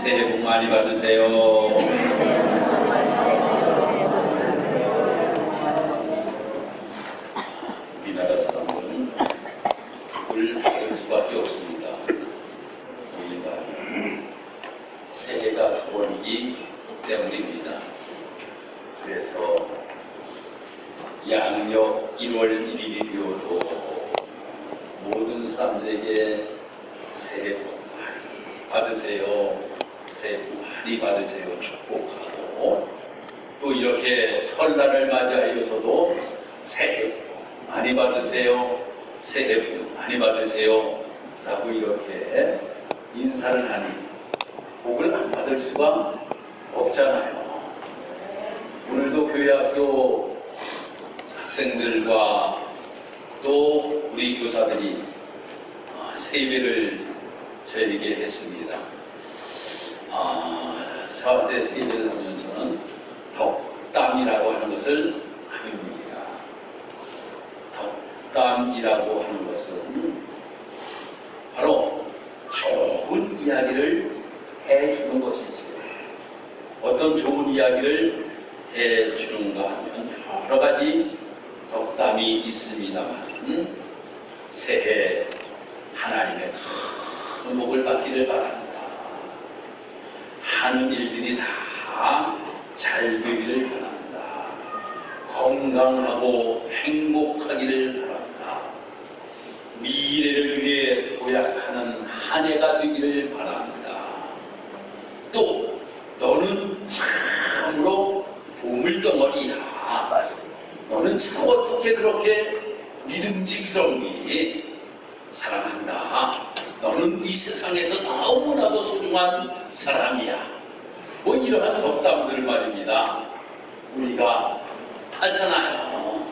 새해 복 많이 받으세요. 우리나라 사람들은 복을 받을 수밖에 없습니다. 우리가 새해가 두 번이기 때문입니다. 그래서 양력 1월 1일이어도 모든 사람들에게 새해 복 많이 받으세요. 새해 복 많이 받으세요. 축복하고 또 이렇게 설날을 맞이하여서도 새해 복 많이 받으세요. 새해 복 많이 받으세요. 라고 이렇게 인사를 하니 복을 안 받을 수가 없잖아요. 오늘도 교회학교 학생들과 또 우리 교사들이 아, 세배를 저에게 했습니다. 아, 저한테 세배를 하면서는 덕담이라고 하는 것을 아닙니다. 덕담이라고 하는 것은 바로 좋은 이야기를 해주는 것이지. 어떤 좋은 이야기를 해주는가 하면 여러 가지 덕담이 있습니다만 새해 하나님의 큰 복을 받기를 바랍니다. 하는 일들이 다 잘 되기를 바랍니다. 건강하고 행복하기를 바랍니다. 미래를 위해 도약하는 한 해가 되기를 바랍니다. 또 너는 참으로 보물덩어리야. 너는 참 어떻게 그렇게 믿음직스럽니? 사랑한다. 너는 이 세상에서 너무나도 소중한 사람이야. 뭐 이러한 덕담들을 말입니다. 우리가 하잖아요.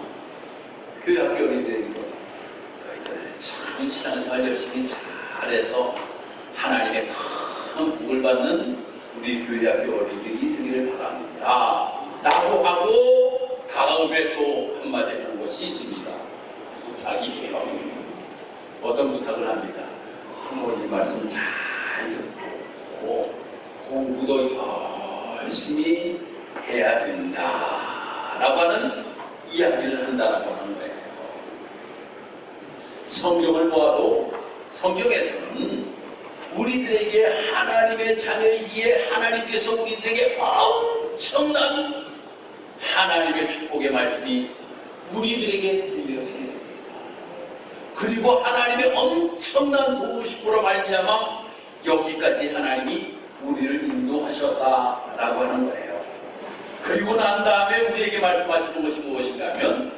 교회 학교 어린이들이고 너희들 참 신앙생활 열심히 잘해서 하나님의 큰 복을 받는 우리 교회 학교 어린이들이 되기를 바랍니다. 라고 하고 다음에 또 한마디 것이 있습니다. 부탁이에요. 어떤 부탁을 합니다. 부모님 말씀 잘 듣고 공부도 열심히 해야 된다. 라고 하는 이야기를 한다라고 하는 거예요. 성경을 보아도 성경에서는 우리들에게 하나님의 자녀이기에 하나님께서 우리들에게 엄청난 하나님의 축복의 말씀이 우리들에게 들려주니다 그리고 하나님의 엄청난 도우심으로 말미암아 여기까지 하나님이 우리를 인도하셨다라고 하는 거예요. 그리고 난 다음에 우리에게 말씀하시는 것이 무엇인가 하면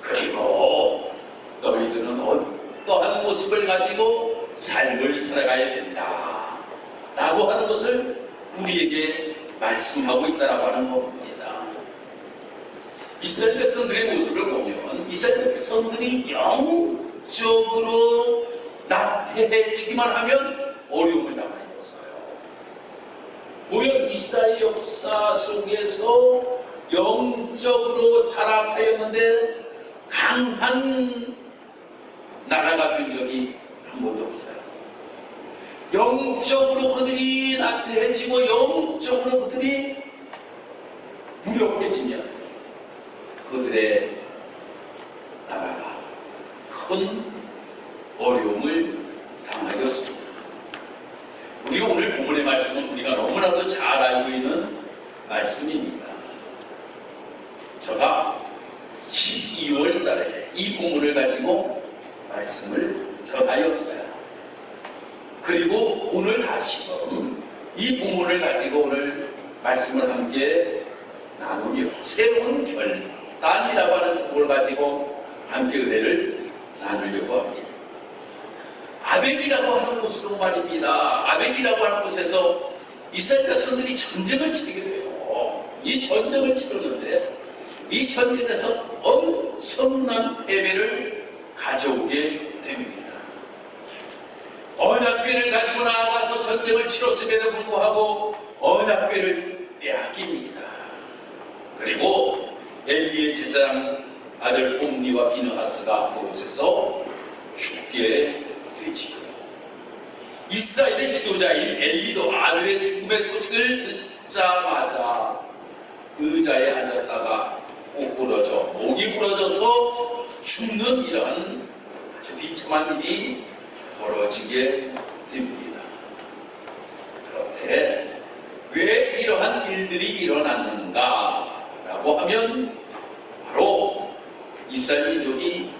그리고 너희들은 어떠한 모습을 가지고 삶을 살아가야 된다. 라고 하는 것을 우리에게 말씀하고 있다라고 하는 겁니다. 이스라엘 백성들의 모습을 보면 이스라엘 백성들이 영적으로 나태해지기만 하면 어려움을 당하였어요. 보면 이스라엘 역사 속에서 영적으로 타락하였는데 강한 나라가 된 적이 한 번도 없어요. 영적으로 그들이 나태해지고 영적으로 그들이 무력해지면 그들의 나라가 큰 어려움을 당하였습니다. 우리 오늘 본문의 말씀은 우리가 너무나도 잘 알고 있는 말씀입니다. 제가 12월 달에 이 본문을 가지고 말씀을 전하였어요. 그리고 오늘 다시금 이 본문을 가지고 오늘 말씀을 함께 나누며 새로운 결단이라고 하는 제목을 가지고 함께 은혜를 나누려고 합니다. 아벡이라고 하는 곳으로 말입니다. 아벡이라고 하는 곳에서 이스라엘 백성들이 전쟁을 치르게 돼요. 이 전쟁을 치르는데 이 전쟁에서 엄청난 패배를 가져오게 됩니다. 언약궤를 가지고 나아가서 전쟁을 치렀음에도 불구하고 언약궤를 빼앗깁니다. 그리고 엘리의 제사장 아들 홈리와 비느하스가 그곳에서 죽게 되지요. 이스라엘의 지도자인 엘리도 아들의 죽음의 소식을 듣자마자 의자에 앉았다가 목 부러져 목이 부러져서 죽는 이런 아주 비참한 일이 벌어지게 됩니다. 그런데 왜 이러한 일들이 일어났는가라고 하면 바로 이스라엘 민족이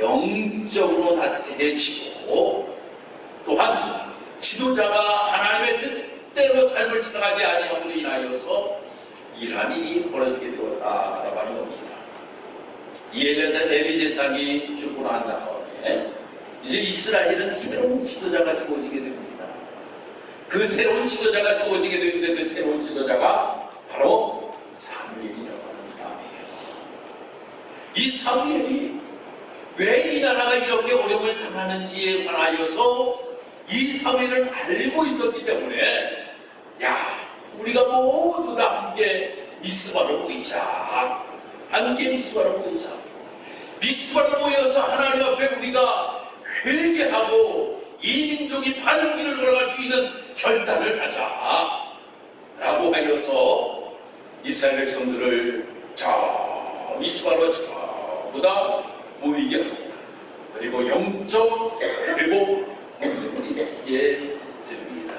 영적으로 나태해지고 지도자가 하나님의 뜻대로 삶을 살아가지 아니함으로 인하여서 이러한 일이 벌어지게 되었다 라고 하는 겁니다. 이 엘리자 엘리제상이 죽고 난 다음에 이제 이스라엘은 새로운 지도자가 세워지게 됩니다. 그 새로운 지도자가 세워지게 되는데 그 새로운 지도자가 바로 사무엘이라고 하는 사람이에요. 이 사무엘이 왜 이 나라가 이렇게 어려움을 당하는지에 관하여서 이 사무엘을 알고 있었기 때문에 야 우리가 모두 다 함께 미스바로 모이자. 함께 미스바로 모이자. 미스바로 모여서 하나님 앞에 우리가 회개하고 이 민족이 바른 길을 걸어갈 수 있는 결단을 하자. 라고 하여서 이스라엘 백성들을 저 미스바로 전부 다 모이게 합니다. 그리고 영적 운 동이 있게 됩니다.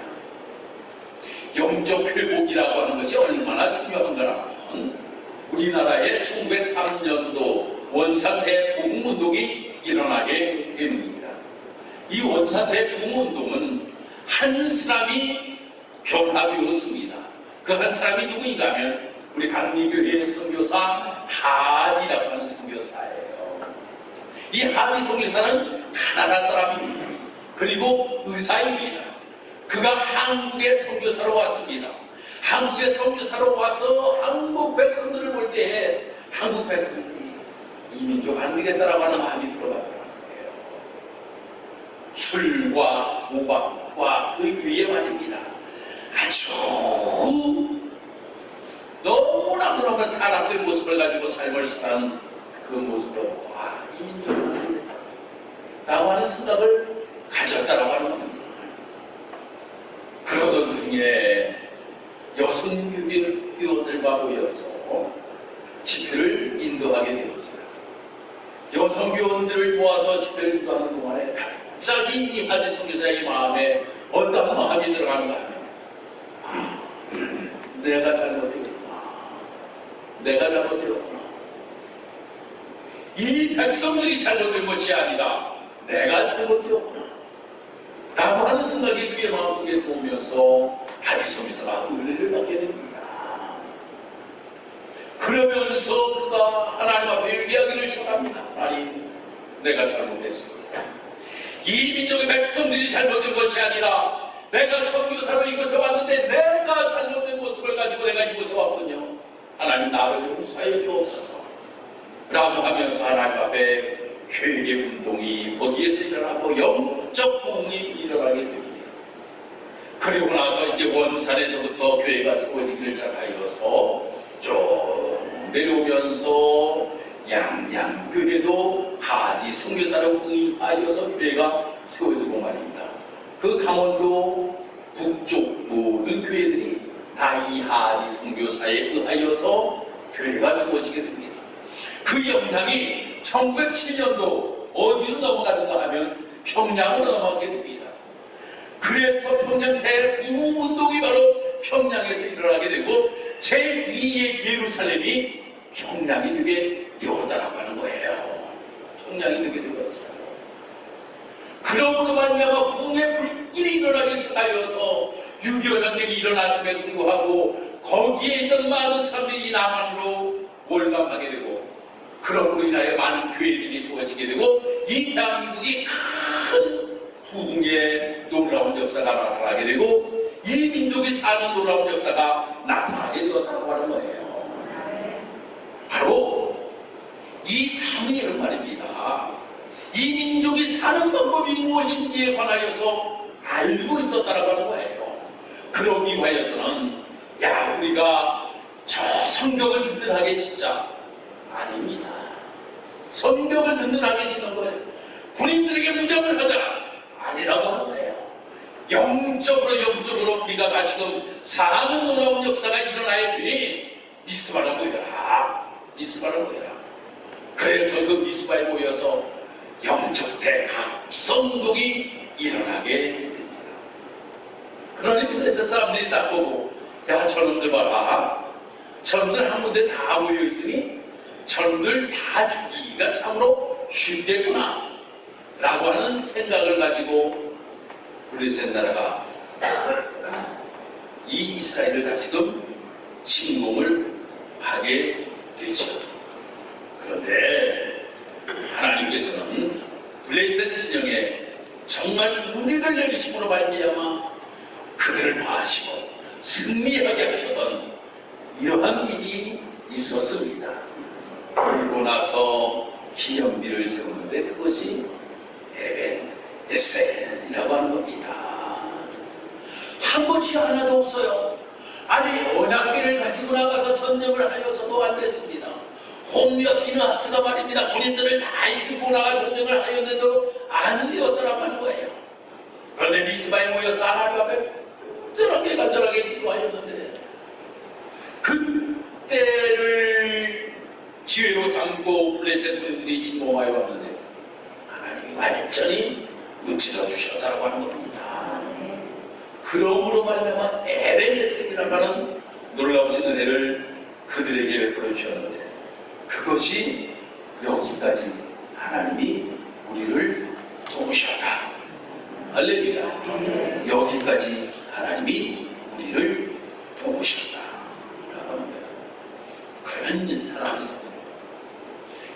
영적 회복이라고 하는 것이 얼마나 중요한가라면 우리나라의 1903년도 원사태 부흥운동이 일어나게 됩니다. 이 원사태 부흥운동은 한 사람이 변화되었습니다. 그 한 사람이 누구인가 하면 우리 강리교회의 선교사 하디라고 하는 선교사예요. 이 하디 선교사는 카나다 사람입니다. 그리고 의사입니다. 그가 한국에 선교사로 왔습니다. 한국에 선교사로 와서 한국 백성들을 볼 때에 한국 백성들이 이 민족 안 되겠다라고 하는 마음이 들어가더라고요. 술과 도박과 그 위에 말입니다. 아주 너무나도 너무 타락된 모습을 가지고 삶을 사는 그 모습을 보고 아, 이 민족은 안 되겠다. 라고 하는 생각을 가졌다라고 하는 겁니다. 그러던 중에 여성교회원들과 모여서 집회를 인도하게 되었어요. 여성 교원들을 모아서 집회를 인도하는 동안에 갑자기 이 하디 선교사의 마음에 어떤 마음이 들어가는가 하면 아, 내가 잘못되었구나. 내가 잘못되었구나. 이 백성들이 잘못된 것이 아니라 내가 잘못되었구나. 라고 하는 생각이 그의 마음속에 들어오면서 하디선교사가 은혜를 받게 됩니다. 그러면서 그가 하나님 앞에 이야기를 시작합니다. 하나님, 내가 잘못했습니다. 이 민족의 백성들이 잘못된 것이 아니라 내가 선교사로 이곳에 왔는데 내가 잘못된 모습을 가지고 내가 이곳에 왔군요. 하나님 나를 용서해 주옵소서. 라고 하면서 하나님 앞에 회개 운동이 거기에서 일어나고 영 적 부흥이 일어나게 됩니다. 그리고 나서 이제 원산에서부터 교회가 세워지기를 시작하여서 쭉 내려오면서 양양교회도 하디 선교사로 의하여서 교회가 세워지고 말입니다. 그 강원도 북쪽 모든 교회들이 다 이 하디 선교사에 의하여서 교회가 세워지게 됩니다. 그 영향이 1907년도 어디로 넘어가는가 하면 평양으로 넘어가게 됩니다. 그래서 평양 대부흥운동이 바로 평양에서 일어나게 되고 제2의 예루살렘이 평양이 되게 되었다라고 하는 거예요. 평양이 되게 되었어요. 그러므로 말미암아 부흥의 불길이 일어나기 시작하여서 6.25 전쟁이 일어났음에도 불구하고 거기에 있던 많은 사람들이 이 남한으로 몰감하게 되고 그러므로 인하여 많은 교회들이 세워지게 되고 이 대한민국이 큰 부흥의 놀라운 역사가 나타나게 되고 이 민족이 사는 놀라운 역사가 나타나게 되었다고 하는 거예요. 바로 이 사무엘은 말입니다. 이 민족이 사는 방법이 무엇인지에 관하여서 알고 있었다라고 하는 거예요. 그러기 위하여서는 야 우리가 저 성경을 든든하게 진짜 아닙니다. 성경을 든든하게 지는 거예요. 군인들에게 무장을 하자 아니라고 하는 거예요. 영적으로 영적으로 우리가 다시금 사는 놀라운 역사가 일어나야 되니 미스바를 모여라 미스바를 모여라 그래서 그 미스바에 모여서 영적 대각 성동이 일어나게 됩니다 그러니 그래서 사람들이 딱 보고 야 저놈들 봐라 저놈들 한 군데 다 모여 있으니 저놈들 다 죽이기가 참으로 쉽겠구나 라고 하는 생각을 가지고 블레셋 나라가 이 이스라엘을 다시금 침공을 하게 되죠. 그런데 하나님께서는 블레셋 진영에 정말 우리를 내리심으로 말미암아 그들을 봐하시고 승리하게 하셨던 이러한 일이 있었습니다. 그리고 나서 기념비를 세우는데 그것이 에벤 에센이라고 하는 겁니다. 한 것이 하나도 없어요. 아니 언약기를 가지고 나가서 전쟁을 하여서도 안 됐습니다. 홍미와 비나스가 말입니다. 군인들을 다 이끌고 나가 전쟁을 하였는데도 안 되었더라고 하는 거예요. 그런데 미스바에 모여서 하나님 앞에 간절하게 간절하게 기도하였는데 그때를 지혜로 삼고 블레셋 군인들이 진공하여 왔는데 하나님이 완전히 무찌러 주셨다고 하는 겁니다. 그러므로 말미암아 에베네색이라고 하는 놀라우신 은혜를 그들에게 베풀어 주셨는데 그것이 여기까지 하나님이 우리를 도우셨다. 할렐루야. 여기까지 하나님이 우리를 도우셨다. 그러면 사람이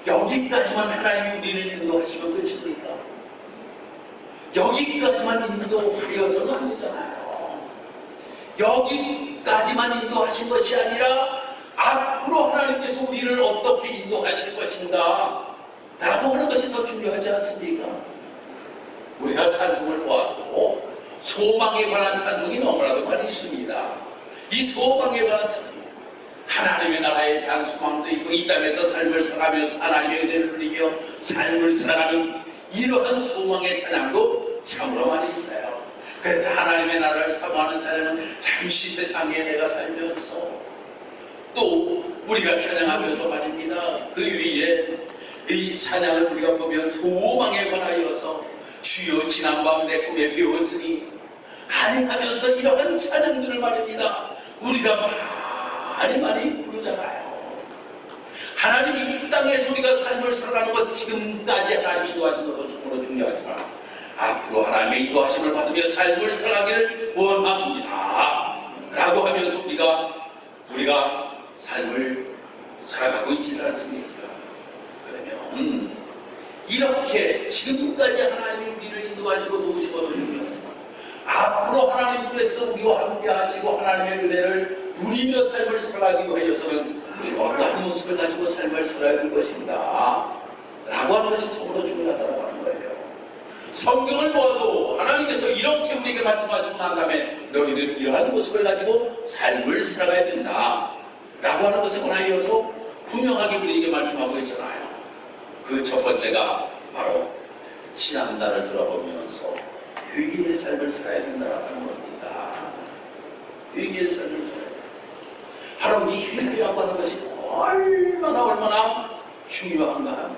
여기까지만 하나님이 우리를 인도하시면 끝입니까? 여기까지만 인도하려서는 안 되잖아요. 여기까지만 인도하신 것이 아니라 앞으로 하나님께서 우리를 어떻게 인도하실 것인가 라고 하는 것이 더 중요하지 않습니까? 우리가 찬송을 보아도 소망에 관한 찬송이 너무나도 많이 있습니다. 이 소망에 관한 찬송 하나님의 나라에 대한 소망도 있고 이 땅에서 삶을 살아가면서 하나님의 은혜를 누리며 삶을 살아가는 이러한 소망의 찬양도 참으로 많이 있어요. 그래서 하나님의 나라를 사모하는 찬양은 잠시 세상에 내가 살면서 또 우리가 찬양하면서 말입니다. 그 위에 이 찬양을 우리가 보면 소망에 관하여서 주여 지난밤 내 꿈에 배웠으니 하하면서 이러한 찬양들을 말입니다. 우리가 많이 많이 부르잖아요. 하나님이 이 땅에서 우리가 삶을 살아가는 것 지금까지 하나님이 인도하신 것도 정말로 중요하지만 앞으로 하나님의 인도하심을 받으며 삶을 살아가기를 원합니다. 라고 하면서 우리가 우리가 삶을 살아가고 있지는 않습니까? 그러면 이렇게 지금까지 하나님이 우리를 인도하시고 도우시고도 중요하지만 앞으로 하나님께서 우리와 함께 하시고 하나님의 은혜를 누리며 삶을 살아가기 위해서는 우리가 어떠한 모습을 가지고 삶을 살아야 될 것인가 라고 하는 것이 정말로 중요하다고 하는 거예요. 성경을 보아도 하나님께서 이렇게 우리에게 말씀하시고 난 다음에 너희들 이러한 모습을 가지고 삶을 살아가야 된다 라고 하는 것에 관하여서 분명하게 우리에게 말씀하고 있잖아요. 그 첫 번째가 바로 지난날을 돌아보면서 위기의 삶을 살아야 된다라고 하는 겁니다. 위기의 삶을 살아야 된다. 바로 이 위기라고 하는 것이 얼마나 얼마나 중요한가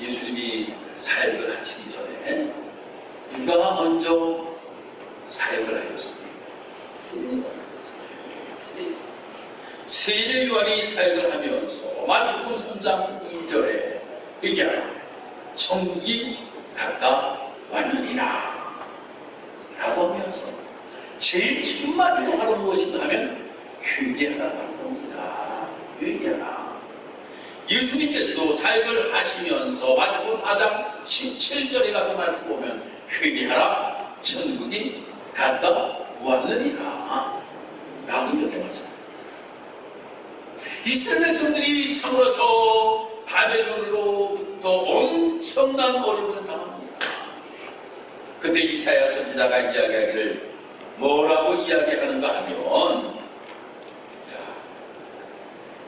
예수님이 사역을 하시기 전에 누가 먼저 사역을 하였습니까? 세례 요한이 사역을 하면서 마태복음 3장 2절에 얘기하라 천국이 가까웠느니라 라고 하면서 제일 첫 마디로 하는 것인가 하면 회개하라고 하는 겁니다. 회개하라. 예수님께서도 사역을 하시면서 마태복음 4장 17절에 가서 말씀 보면 회개하라 천국이 가까웠느니라 라고 이렇게 말씀합니다. 이스라엘 백성들이 참으로 저 바벨론으로부터 엄청난 어려움을 당합니다. 그때 이사야 선지자가 이야기하기를 뭐라고 이야기하는가 하면 자,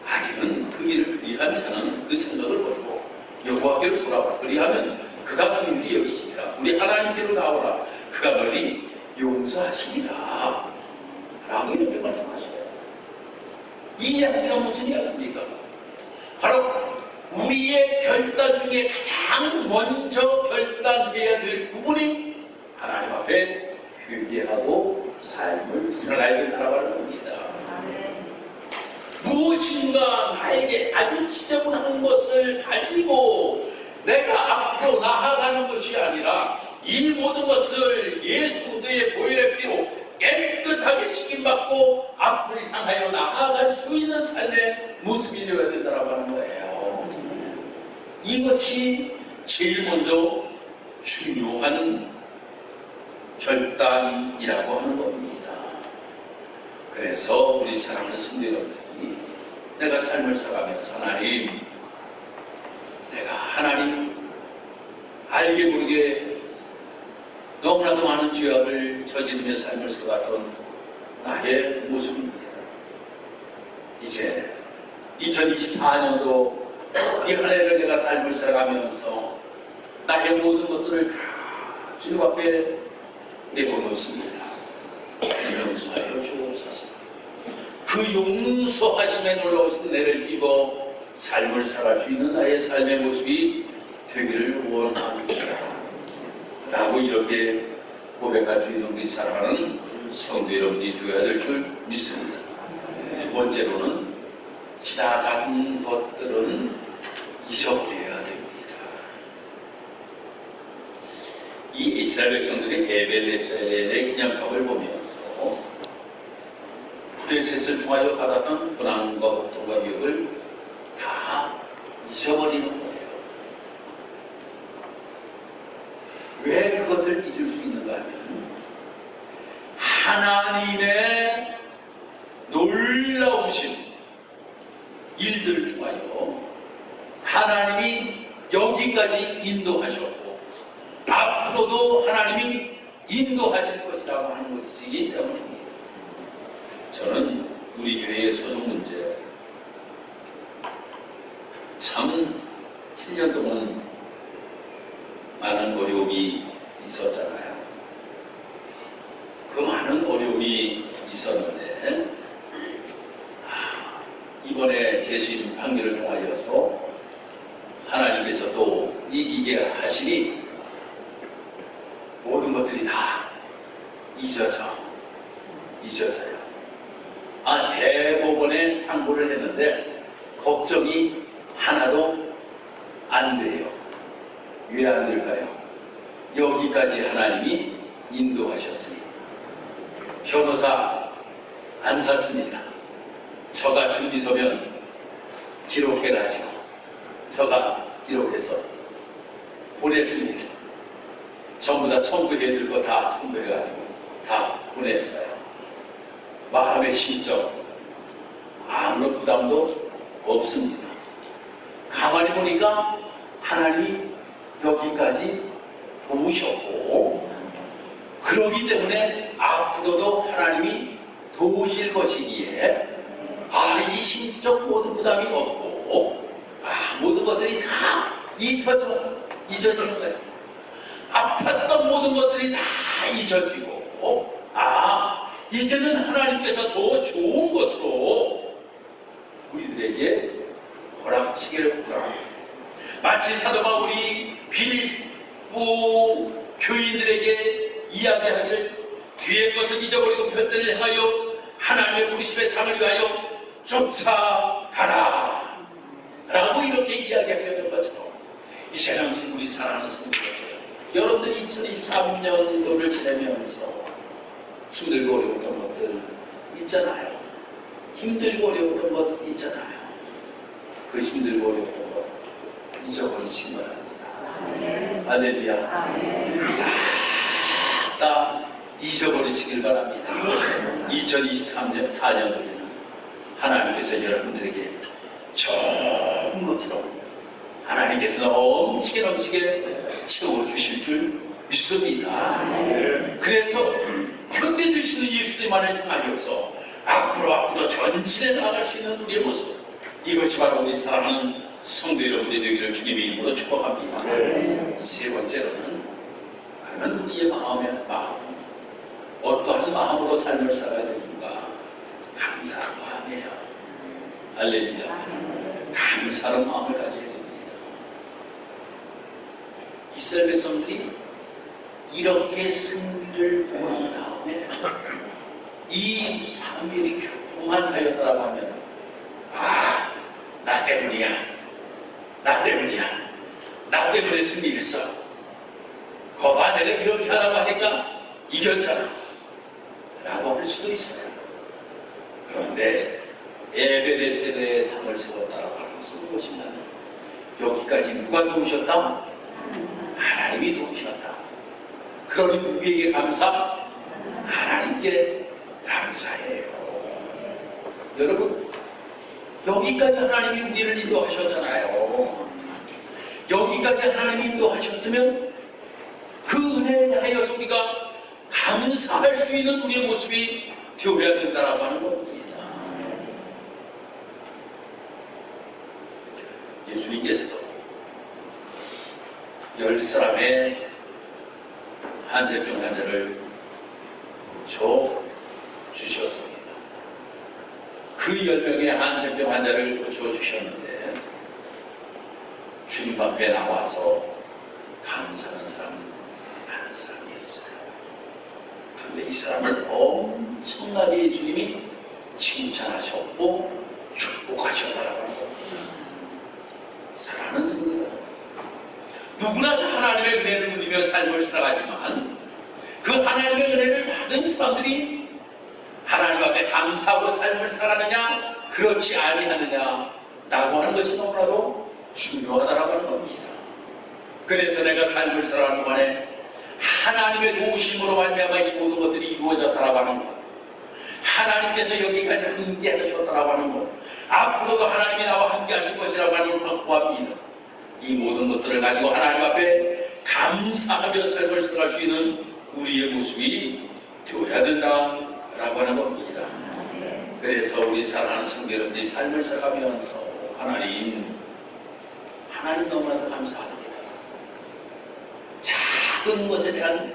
아기는 그리한 자는 그 생각을 버리고 여호와께로 돌아와. 그리하면 그가 긍휼히 여기시리라. 우리 하나님께로 나오라. 그가 너희 용서하시리라. 라고 이렇게 말씀하셔요. 이 이야기가 무슨 이야기입니까? 바로 우리의 결단 중에 가장 먼저 결단해야 될 부분이 하나님 앞에 회개하고 삶을 살아야겠다고 하는 겁니다. 무엇인가 나에게 아주 지저분한 것을 가지고 내가 앞으로 나아가는 것이 아니라 이 모든 것을 예수 그리스도의 보혈의 피로 깨끗하게 씻김받고 앞을 향하여 나아갈 수 있는 삶의 모습이 되어야 된다고 하는 거예요. 이것이 제일 먼저 중요한 결단이라고 하는 겁니다. 그래서 우리 사랑하는 성도 여러분이 내가 삶을 살아가면서 하나님 내가 하나님 알게 모르게 너무나도 많은 죄악을 저지르며 삶을 살아갔던 나의 모습입니다. 이제 2024년도 이 한 해를 내가 삶을 살아가면서 나의 모든 것들을 다 주님 앞에 내어놓습니다. 용서하여 주옵소서. 그 용서하심에 놀라우신 은혜를 입어 삶을 살아갈 수 있는 나의 삶의 모습이 되기를 원합니다. 라고 이렇게 고백할 수 있는 우리 사랑하는 성도 여러분이 되어야 될 줄 믿습니다. 두 번째로는 지나간 것들은 잊어버려야 됩니다. 이 이스라엘 백성들이 에벨레셀의 기념탑을 보면서 블레셋을 통하여 받았던 고난과 고통과 위협을 다 잊어버리는 거예요. 왜 그것을 잊을 수 있는가 하면 하나님의 놀라우신 일들을 통하여 하나님이 여기까지 인도하셨고 앞으로도 하나님이 인도하실 것이라고 하는 것이기 때문입니다. 저는 우리 교회의 소속 문제 참 7년 동안 많은 어려움이 있었잖아요. 그 많은 어려움이 있었는데 아, 이번에 재심 판결을 통하여서 하나님께서 또 이기게 하시니 모든 것들이 다 잊어져 잊어져요. 아 대법원에 상고를 했는데 걱정이 하나도 안 돼요. 왜 안 될까요? 여기까지 하나님이 인도하셨으니 변호사 안 샀습니다. 저가 준비 서면 기록해가지고 저가 기록해서 보냈습니다. 전부 다 첨부해둘 거 다 첨부해가지고 다 보냈어요. 심정 아무런 부담도 없습니다. 가만히 보니까 하나님이 여기까지 도우셨고 그러기 때문에 앞으로도 하나님이 도우실 것이기에 아 이 심적 모든 부담이 없고 아 모든 것들이 다 잊어져 잊어지는 거예요. 아팠던 모든 것들이 다 잊어지고 아 이제는 하나님께서 더 좋은 것으로 우리들에게 허락치겠구나. 마치 사도 바울이 빌립보 교인들에게 이야기하기를 뒤의 것을 잊어버리고 편들을 향하여 하나님의 부르심의 상을 위하여 쫓아가라 라고 이렇게 이야기하게 된 것처럼 이제는 우리 사랑하는 성도들 여러분들이 2023년도를 지내면서 힘들고 어려웠던 것들 있잖아요. 힘들고 어려웠던 것 있잖아요. 그 힘들고 어려웠던 것 잊어버리시기 바랍니다. 할렐루야. 싹다 잊어버리시길 바랍니다. 2023년 4년도에는 하나님께서 여러분들에게 좋은 것으로 하나님께서 넘치게 넘치게 채워주실 줄 믿습니다. 그래서 현대주시는 예수님만을 향하여서 앞으로 앞으로 전진해 나갈 수 있는 우리의 모습. 이것이 바로 우리 사랑하는 성도 여러분들이 되기를 주님의 이름으로 축복합니다. 세 번째로는 그러면 우리의 마음의 마음 어떠한 마음으로 삶을 살아야 되는가? 감사한 마음이에요. 할렐루야. 감사한 마음을 가져야 됩니다. 이스라엘 백성들이 이렇게 승리를 다음에 이 사무엘이 교만하였다라고 하면 아, 나 때문이야. 나 때문이야. 나 때문에 승리했어. 거봐, 내가 이렇게 하라고 하니까 이겼잖아. 라고 할 수도 있어요. 그런데 에베레셀에 당을 세웠다라고 하는 것은 무엇이냐면 여기까지 누가 도우셨다? 하나님이 도우셨다. 그러니 누구에게 감사? 하나님께 감사해요. 여러분, 여기까지 하나님이 우리를 인도하셨잖아요. 여기까지 하나님이 인도하셨으면 그 은혜에 대하여서 우리가 감사할 수 있는 우리의 모습이 되어야 된다라고 하는 겁니다. 예수님께서도 열 사람의 한제병 환자를 고쳐 주셨습니다. 그열 명의 한제병 환자를 고쳐 주셨는데 주님 앞에 나와서 감사하는 사람 한 사람이 있어요. 그런데 이 사람을 엄청나게 예수님이 칭찬하셨고 축복하셨다라고. 사랑하는 성도 누구나 다 하나님의 은혜를 누리며 삶을 살아가지만 그 하나님의 은혜를 받은 사람들이 하나님 앞에 감사하고 삶을 살아느냐 그렇지 아니하느냐 라고 하는 것이 너무나도 중요하다라고 하는 겁니다. 그래서 내가 삶을 살아가는 동안에 하나님의 도우심으로 말미암아 이 모든 것들이 이루어졌다라고 하는 것 하나님께서 여기까지 함께 하셨다라고 하는 것 앞으로도 하나님이 나와 함께 하실 것이라고 하는 걸 확보합니다. 이 모든 것들을 가지고 하나님 앞에 감사하며 삶을 살아갈 수 있는 우리의 모습이 되어야 된다라고 하는 겁니다. 그래서 우리 사랑하는 성도 여러분들이 삶을 살아가면서 하나님 하나님 너무나도 감사합니다. 작은 것에 대한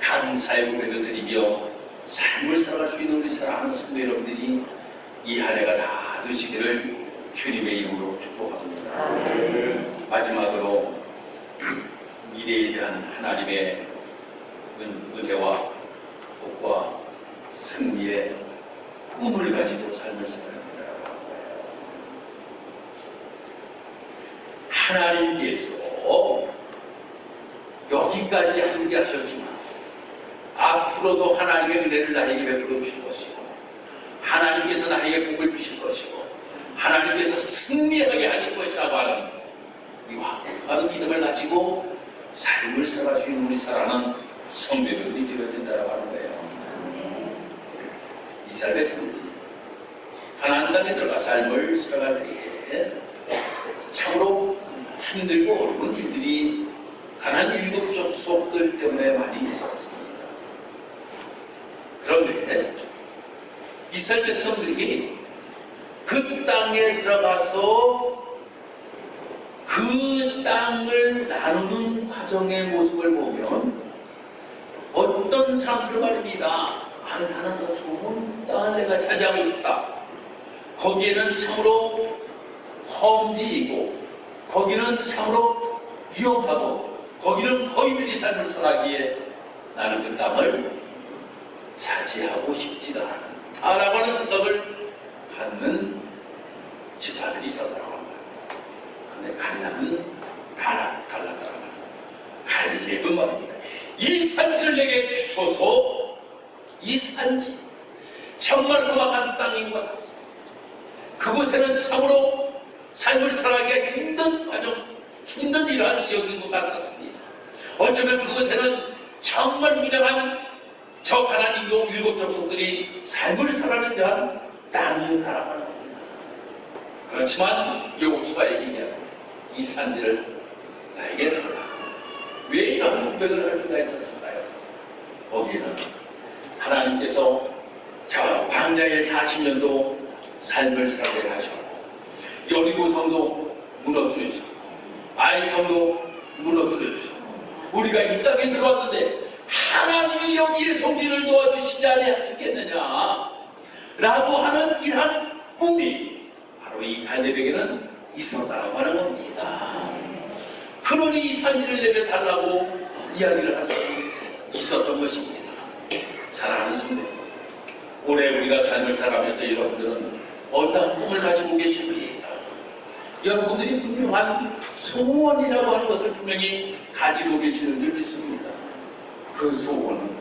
감사의 고백을 드리며 삶을 살아갈 수 있는 우리 사랑하는 성도 여러분들이 이 한 해가 다 되시기를 주님의 이름으로 축복합니다. 마지막으로 미래에 대한 하나님의 은, 은혜와 복과 승리의 꿈을 가지고 삶을 살아갑니다. 하나님께서 여기까지 함께 하셨지만 앞으로도 하나님의 은혜를 나에게 베풀어 주실 것이고 하나님께서 나에게 복을 주실 것이고 하나님께서 승리하게 하실 것이라고 하는 이 확고한 믿음을 가지고 삶을 있는 우리 사랑하는 성도들이 되어야 된다고 하는 거예요. 이스라엘 성들이 가나안 땅에 들어가 삶을 살아갈 때에 참으로 힘들고 어려운 일들이 가난 일곱 족속들 때문에 많이 있었습니다. 그런데 이스라엘 백성들이 그 땅에 들어가서 그 땅을 나누는 과정의 모습을 보면 어떤 사람들을 말입니다. 아, 나는 더 좋은 땅을 내가 차지하고 싶다. 거기에는 참으로 험지이고, 거기는 참으로 위험하고, 거기는 거인들이 삶을 살아기에 나는 그 땅을 차지하고 싶지가 않다라고 하는 생각을 갖는 지파들이 있었더라고요. 근데 갈라는 달라, 달랐더라고요. 갈렙은 말입니다. 이 산지를 내게 주소서, 이 산지, 정말 험악한 땅인 것 같습니다. 그곳에는 참으로 삶을 살아가기가 힘든 과정, 힘든 이러한 지역인 것 같았습니다. 어쩌면 그곳에는 정말 무장한 저 하나님 용 일곱 족속들이 삶을 살아가는 데한 땅이다라고 하는 겁니다. 그렇지만 여호수가 얘기냐 이 산지를 나에게 달라. 왜 이런 고백을 할 수가 있었을까요? 거기에는 하나님께서 저 광야의 40년도 삶을 살게 하셨고 여리고성도 무너뜨려 주셨고 아이성도 무너뜨려 주셨고 우리가 이 땅에 들어왔는데 하시지 아니하시겠느냐 라고 하는 이러한 꿈이 바로 이 갈렙에게는 있었다고 하는 겁니다. 그러니 이 산지를 내려달라고 이야기를 할 수 있었던 것입니다. 사랑하는 성도 올해 우리가 삶을 살아가면서 여러분들은 어떤 꿈을 가지고 계십니까? 여러분들이 분명한 소원이라고 하는 것을 분명히 가지고 계시는 줄 믿습니다. 그 소원은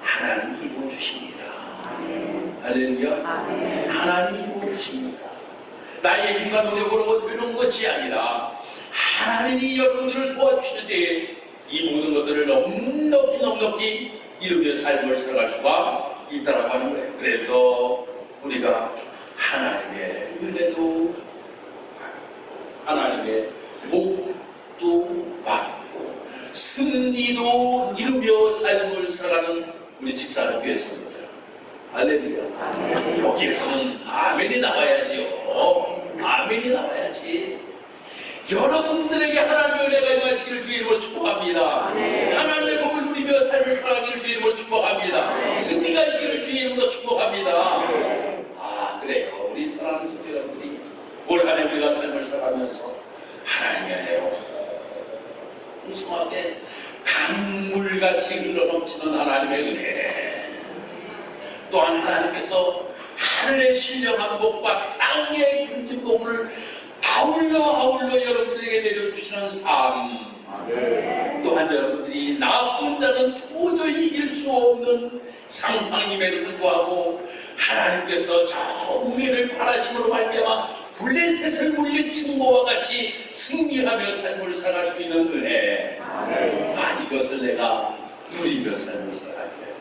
하나님이 이루어 주십니다. 할렐루야. 하나님이 이루어 주십니다. 나의 힘과 노력으로 되는 것이 아니라 하나님이 여러분들을 도와주실 때에 이 모든 것들을 넉넉히 넉넉히 이루며 삶을 살아갈 수가 있다라고 하는 거예요. 그래서 우리가 하나님의 은혜도 하나님의 복도 받고 승리도 이루며 삶을 살아가는 우리 직사교회 성도들 할렐루야. 여기에서는 아멘이 나와야지요. 아멘이 나와야지 여러분들에게 하나님의 은혜가 임하시기를 주 이름으로 축복합니다. 하나님의 복을 누리며 삶을 살아가기를 주 이름으로 축복합니다. 승리가 있기를 주 이름으로 축복합니다. 아 그래요. 우리 사랑하는 성도 여러분들이 올 한해 우리가 삶을 살아가면서 하나님의 은혜로 풍성하게 강물같이 흘러넘치는 하나님의 은혜. 또한 하나님께서 하늘의 신령한 복과 땅의 굶진 복을 아울러 아울러 여러분들에게 내려주시는 삶. 또한 여러분들이 나 혼자는 도저히 이길 수 없는 상황임에도 불구하고 하나님께서 저 우리를 바라심으로 말미암아 블레셋을 물리친 것과 같이 승리하며 삶을 살아갈 수 있는 은혜. 아 이것을 내가 누리며 삶을 살아가야 돼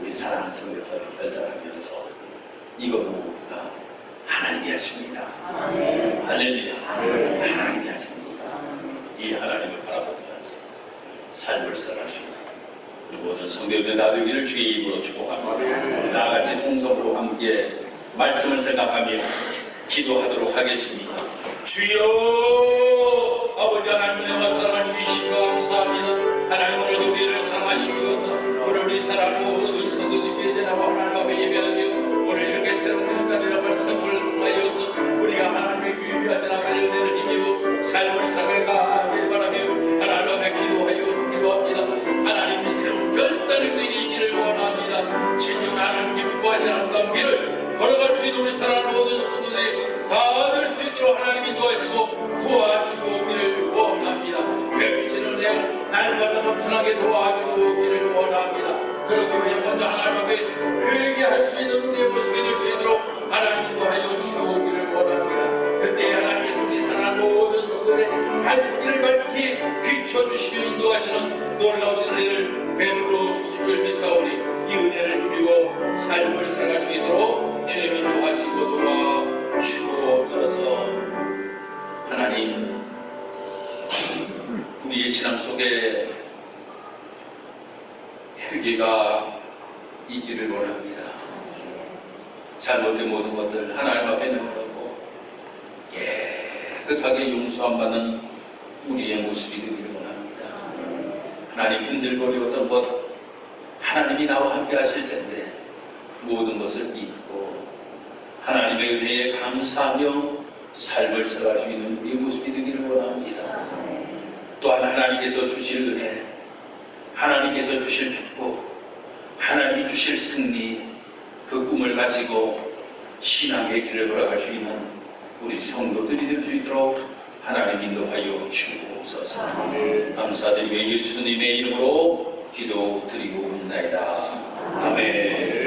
우리 성도들을 발달하면서 이거 모두 다 하나님이 하십니다 할렐루야 하나님이 하십니다 이 하나님을 바라보면서 삶을 살아가시는 우리 모든 성도들 나되기를 주의 입으로 축복합니다. 나같이 통성으로 함께 말씀을 생각하며 기도하도록 하겠습니다. 주여 아버지 하나님 은혜와 사랑을 주이시고 감사합니다. 하나님 오늘도 우리를 사랑하시고서 오늘 우리 사랑 모든 성도들 주의 앞 신앙 속에 회개가 있기를 원합니다. 잘못된 모든 것들 하나님 앞에 내어놓고 깨끗하게 용서함 받는 우리의 모습이 되기를 원합니다. 하나님 힘들거리었던 것 하나님이 나와 함께 하실 텐데 모든 것을 잊고 하나님의 은혜에 감사하며 삶을 살아갈 수 있는 우리의 모습이 되기를 원합니다. 또한 하나님께서 주실 은혜, 하나님께서 주실 축복, 하나님이 주실 승리, 그 꿈을 가지고 신앙의 길을 걸어갈 수 있는 우리 성도들이 될 수 있도록 하나님 인도하여 주옵소서. 감사드리며 예수님의 이름으로 기도드리고 있나이다. 아멘.